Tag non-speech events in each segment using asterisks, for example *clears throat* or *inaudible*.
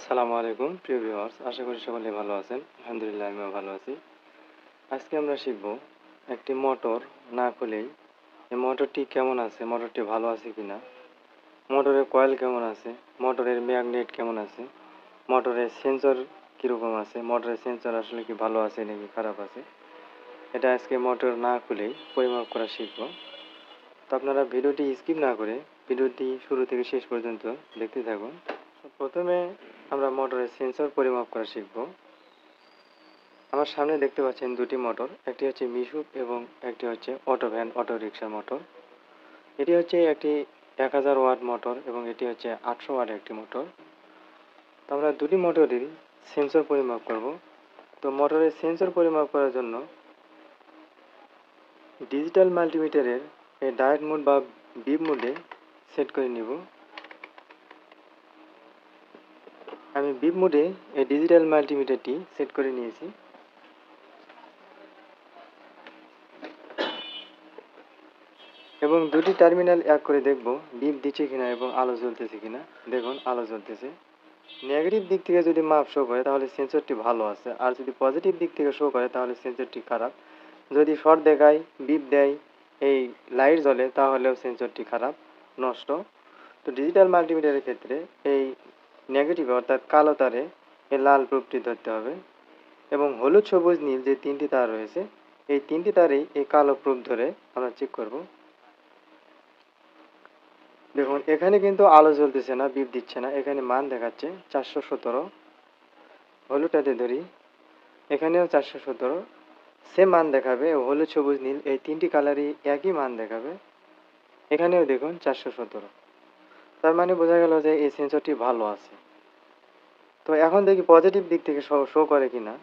আসসালামু আলাইকুম, প্রিয় ভিউয়ার্স, আশা করি সকলে ভালো আছেন। আলহামদুলিল্লাহ, আমিও ভালো আছি। আজকে আমরা শিখব একটি মোটর না খুলেই এই মোটরটি কেমন আছে, মোটরটি ভালো আছে কিনা, মোটরের কয়েল কেমন আছে, মোটরের ম্যাগনেট কেমন আছে, মোটরের সেন্সর কীরকম আছে, মোটরের সেন্সর আসলে কি ভালো আছে নাকি খারাপ আছে, এটা আজকে মোটর না খুলেই পরিমাপ করা শিখব। তো আপনারা ভিডিওটি স্কিপ না করে ভিডিওটি শুরু থেকে শেষ পর্যন্ত দেখতে থাকুন। প্রথমে আমরা মোটরের সেন্সর পরিমাপ করা শিখব। আমার সামনে দেখতে পাচ্ছেন দুটি মোটর একটি হচ্ছে মিশুক এবং একটি হচ্ছে auto van auto rickshaw motor এটি হচ্ছে একটি এক হাজার ওয়াট মোটর এবং এটি হচ্ছে আটশো ওয়াট একটি মোটর তো আমরা দুটি মোটরেরই সেন্সর পরিমাপ করব। তো মোটরের সেন্সর পরিমাপ করার জন্য ডিজিটাল মাল্টিমিটারের এই ডায়েট মোড বা বিপ মোডে সেট করে নিব। আমি বিপ মোডে এই ডিজিটাল মাল্টিমিটারটি সেট করে নিয়েছি। এবং দুটি টার্মিনাল এক করে দেখব বিপ দিচ্ছে কিনা এবং আলো জ্বলতেছে কিনা। দেখুন, আলো জ্বলতেছে। নেগেটিভ দিক থেকে যদি মাপ শো করে, তাহলে সেন্সরটি ভালো আছে। আর যদি পজিটিভ দিক থেকে শো করে, তাহলে সেন্সরটি খারাপ। যদি শর্ট দেখায় বিপ দেয়, এই লাইট জ্বলে, তাহলেও সেন্সরটি খারাপ, নষ্ট। তো ডিজিটাল মাল্টিমিটারের ক্ষেত্রে এই নেগেটিভ অর্থাৎ কালো তারে এই লাল প্রুফটি ধরতে হবে। এবং হলুদ, সবুজ, নীল যে তিনটি তার রয়েছে, এই তিনটি তারেই এই কালো প্রুফ ধরে আমরা চেক করব। দেখুন, এখানে কিন্তু আলো জ্বলতেছে না, বিপ দিচ্ছে না। এখানে মান দেখাচ্ছে চারশো সতেরো। হলুদটাতে ধরি, এখানেও চারশো সতেরো। সেম মান দেখাবে, হলুদ, সবুজ, নীল, এই তিনটি কালারই একই মান দেখাবে। এখানেও দেখুন চারশো সতেরো। তার মানে বোঝা গেল যে এই সেন্সরটি ভালো আছে। তো এখন দেখি পজিটিভ দিক থেকে শো শো করে কি না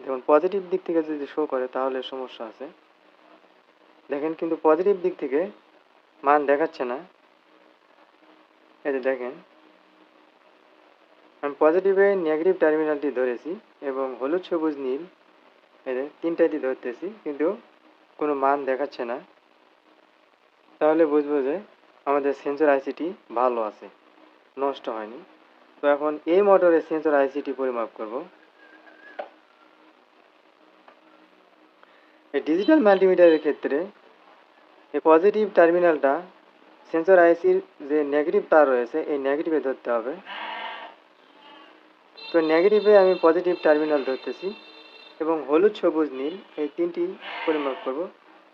দেখুন পজিটিভ দিক থেকে যদি শো করে, তাহলে সমস্যা আছে। দেখেন কিন্তু পজিটিভ দিক থেকে মান দেখাচ্ছে না। এই যে দেখেন, আমি পজিটিভে নেগেটিভ টার্মিনালটি ধরেছি এবং হলুদ, সবুজ, নীল, এই যে তিনটাইটি ধরতেছি, কিন্তু কোনো মান দেখাচ্ছে না। তাহলে বুঝব যে আমাদের সেন্সর আইসিটি ভালো আছে, নষ্ট হয়নি। তো এখন এই মোটরের সেন্সর আইসিটি পরিমাপ করব। এই ডিজিটাল মাল্টিমিটারের ক্ষেত্রে এই পজিটিভ টার্মিনালটা সেন্সর আইসির যে নেগেটিভ তার রয়েছে, এই নেগেটিভে ধরতে হবে। তো নেগেটিভে আমি পজিটিভ টার্মিনাল ধরতেছি এবং হলুদ, সবুজ, নীল এই তিনটি পরিমাপ করব।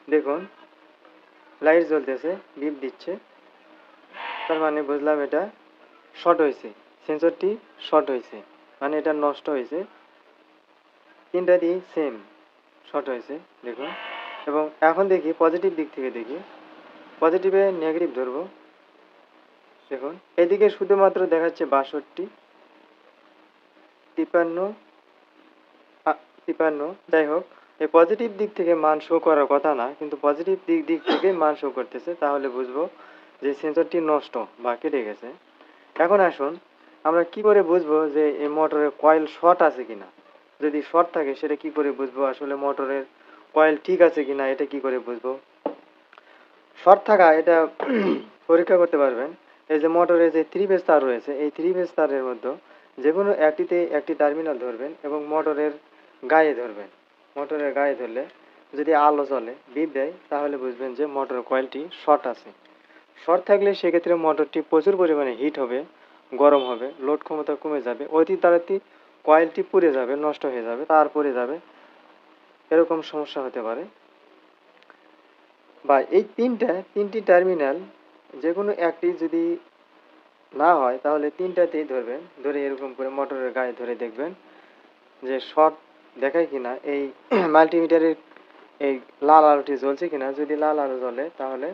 দেখুন লাইট জ্বলতেছে বিপ দিচ্ছে। তার মানে বুঝলাম এটা শর্ট হয়েছে। সেন্সরটি শর্ট হয়েছে। মানে এটা নষ্ট হয়েছে। তিনটা দিয়ে সেম শর্ট হয়েছে, দেখুন। এবং এখন দেখি পজিটিভ দিক থেকে দেখি। পজিটিভে নেগেটিভ ধরবো। দেখুন, এদিকে শুধুমাত্র দেখাচ্ছে বাষট্টি। তিপ্পান্ন। তিপ্পান্ন। যাই হোক এই পজিটিভ দিক থেকে মান শো করার কথা না, কিন্তু পজিটিভ দিক দিক থেকে মান শো করতেছে, তাহলে বুঝব যে সেন্সরটি নষ্ট বা কেটে গেছে। এখন আসুন আমরা কি করে বুঝব যে এই মোটরের কয়েল শর্ট আছে কিনা? যদি শর্ট থাকে, সেটা কি করে বুঝব? আসলে মোটরের কয়েল ঠিক আছে কিনা? এটা কি করে বুঝব? শর্ট থাকা, এটা *clears throat* পরীক্ষা করতে পারবেন। এই যে মোটরের যে থ্রি ফেজ তার রয়েছে, এই থ্রি ফেজ তারের মধ্যে যে কোনো একটিতে একটি টার্মিনাল ধরবেন এবং মোটরের গায়ে ধরবেন। মোটরের গায়ে ধরলে যদি আলো চলে বিপ দেয়, তাহলে বুঝবেন যে মোটর কয়েলটি শর্ট আছে। শর্ট থাকলে সেক্ষেত্রে মোটরটি প্রচুর পরিমাণে হিট হবে। গরম হবে লোড ক্ষমতা কমে যাবে অতি তাড়াতাড়ি কয়েলটি পুড়ে যাবে, নষ্ট হয়ে যাবে, তার পরে যাবে। এরকম সমস্যা হতে পারে। বা এই তিনটা, তিনটি টার্মিনাল যে কোনো একটি যদি না হয়, তাহলে তিনটাতেই ধরবেন। ধরে এরকম করে মোটরের গায়ে ধরে দেখবেন যে শর্ট দেখায় কিনা, এই *clears throat* মাল্টিমিটারের এই লাল আলোটি জ্বলছে কিনা, যদি লাল আলো জ্বলে, তাহলে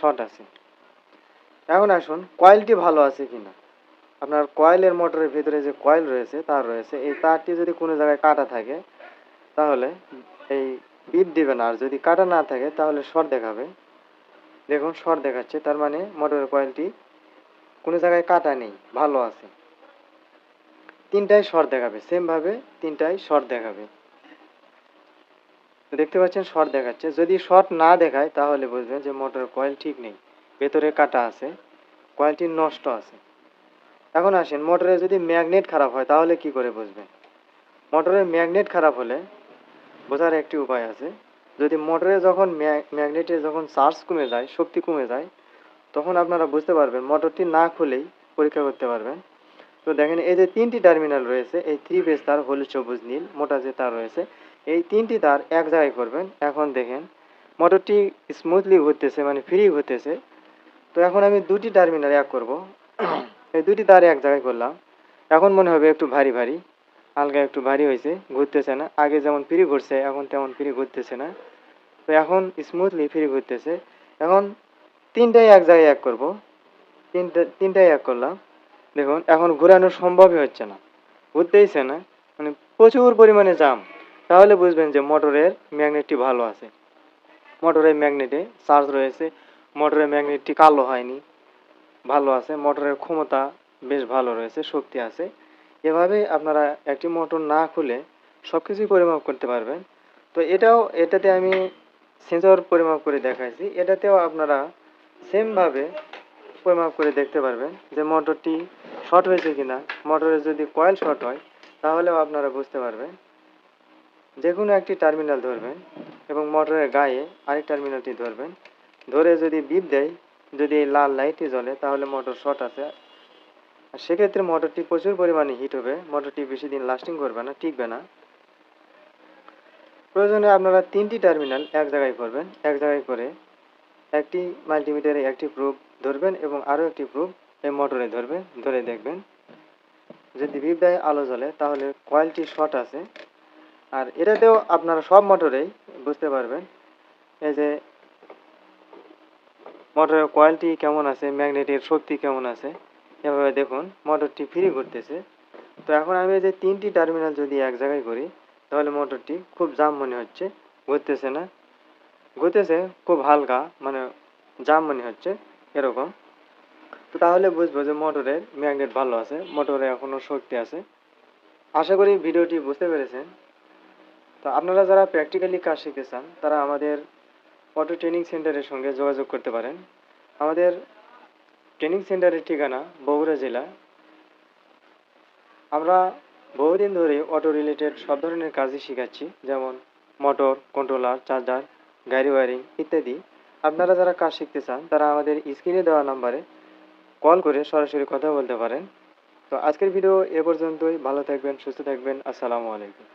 শর্ট আছে। এখন আসুন কয়েলটি ভালো আছে কিনা। আপনার কয়েলের মোটরের ভিতরে যে কয়েল রয়েছে, তার রয়েছে, এই তারটি যদি কোনো জায়গায় কাটা থাকে, তাহলে এই বিপ দিবে না আর যদি কাটা না থাকে, তাহলে শর্ট দেখাবে। দেখুন, শর্ট দেখাচ্ছে, তার মানে মোটরের কয়েলটি কোনো জায়গায় কাটা নেই, ভালো আছে। তিনটাই শর্ট দেখাবে, সেমভাবে তিনটাই শর্ট দেখাবে। দেখতে পাচ্ছেন, শর্ট দেখাচ্ছে। যদি শর্ট না দেখায়, তাহলে বুঝবেন যে মোটরের কয়েল ঠিক নেই, ভেতরে কাটা আছে, কয়েলটি নষ্ট আছে। এখন আসেন, মোটরে যদি ম্যাগনেট খারাপ হয়, তাহলে কি করে বুঝবেন? মোটরের ম্যাগনেট খারাপ হলে বোঝার একটি উপায় আছে। যদি মোটরে যখন ম্যাগনেটে যখন চার্জ কমে যায়, শক্তি কমে যায়, তখন আপনারা বুঝতে পারবেন, মোটরটি না খুলেই পরীক্ষা করতে পারবেন। তো দেখেন, এই যে তিনটি টার্মিনাল রয়েছে, এই থ্রি ফেজ তার হলুদ সবুজ নীল, মোটা যে তার রয়েছে, এই তিনটি তার এক জায়গায় করবেন। এখন দেখেন, মোটরটি স্মুথলি ঘুরতেছে মানে ফ্রি ঘুরতেছে। তো এখন আমি দুটি টার্মিনাল এক করব। এই দুটি তার এক জায়গায় করলাম। এখন মনে হবে একটু ভারী ভারী হালকা একটু ভারী হয়েছে, ঘুরতেছে না। আগে যেমন ফ্রি ঘুরছে, এখন তেমন ফ্রি ঘুরতেছে না। তো এখন স্মুথলি ফ্রি ঘুরতেছে। এখন তিনটাই এক জায়গায় এক করব। তিনটা, তিনটাই এক করলাম। দেখুন, এখন ঘোরানো সম্ভবই হচ্ছে না। ঘুরতেইছে না। মানে প্রচুর পরিমাণে জাম তাহলে বুঝবেন যে মোটরের ম্যাগনেটটি ভালো আছে। মোটরের ম্যাগনেটে চার্জ রয়েছে। মোটরের ম্যাগনেটটি কালো হয়নি। ভালো আছে, মোটরের ক্ষমতা বেশ ভালো রয়েছে, শক্তি আছে। এভাবে আপনারা একটি মোটর না খুলে সব কিছুই পরিমাপ করতে পারবেন। তো এটাও, এটাতে আমি সেন্সর পরিমাপ করে দেখাইছি। এটাতেও আপনারা সেমভাবে পরিমাপ করে দেখতে পারবেন যে মোটরটি শর্ট হয়েছে কিনা। মোটরের যদি কয়েল শর্ট হয়, তাহলেও আপনারা বুঝতে পারবেন। যে কোনো একটি টার্মিনাল ধরবেন এবং মোটরের গায়ে আরেক টার্মিনালটি ধরবেন। ধরে যদি বিপ দেয় যদি এই লাল লাইটটি জ্বলে, তাহলে মোটর শর্ট আছে। আর সেক্ষেত্রে মোটরটি প্রচুর পরিমাণে হিট হবে। মোটরটি বেশি দিন লাস্টিং করবে না, টিকবে না। প্রয়োজনে আপনারা তিনটি টার্মিনাল এক জায়গায় করবেন। এক জায়গায় করে একটি মাল্টিমিটারে একটি প্রুফ ধরবেন এবং আরও একটি প্রুফ এই মোটরে ধরবেন, ধরে দেখবেন। যদি বিপ দেয়, আলো জ্বলে, তাহলে কয়েলটি শর্ট আছে। আর এটাতেও আপনারা সব মোটরেই বুঝতে পারবেন। এই যে মোটরের কয়েলটি কেমন আছে? ম্যাগনেটের শক্তি কেমন আছে? এভাবে দেখুন মোটরটি ফ্রি ঘুরতেছে তো এখন আমি যে তিনটি টার্মিনাল যদি এক জায়গায় করি, তাহলে মোটরটি খুব জাম মনে হচ্ছে, ঘুরতেছে না। ঘুরতেছে, খুব হালকা মানে জাম মনে হচ্ছে, এরকম। তো তাহলে বুঝব যে মোটরের ম্যাগনেট ভালো আছে মোটরে এখনও শক্তি আছে। আশা করি ভিডিওটি বুঝতে পেরেছেন। তো আপনারা যারা প্র্যাকটিক্যালি কাজ শিখতে চান, তারা আমাদের অটো ট্রেনিং সেন্টারের সঙ্গে যোগাযোগ করতে পারেন। আমাদের ট্রেনিং সেন্টারের ঠিকানা বগুড়া জেলা। আমরা বহুদিন ধরে অটো রিলেটেড সব ধরনের কাজই শেখাচ্ছি, যেমন মোটর কন্ট্রোলার চার্জার গাড়ি ওয়ারিং ইত্যাদি। আপনারা যারা কাজ শিখতে চান, তারা আমাদের স্ক্রিনে দেওয়া নাম্বারে কল করে সরাসরি কথা বলতে পারেন। তো আজকের ভিডিও এ পর্যন্তই। ভালো থাকবেন, সুস্থ থাকবেন। আসসালামু আলাইকুম।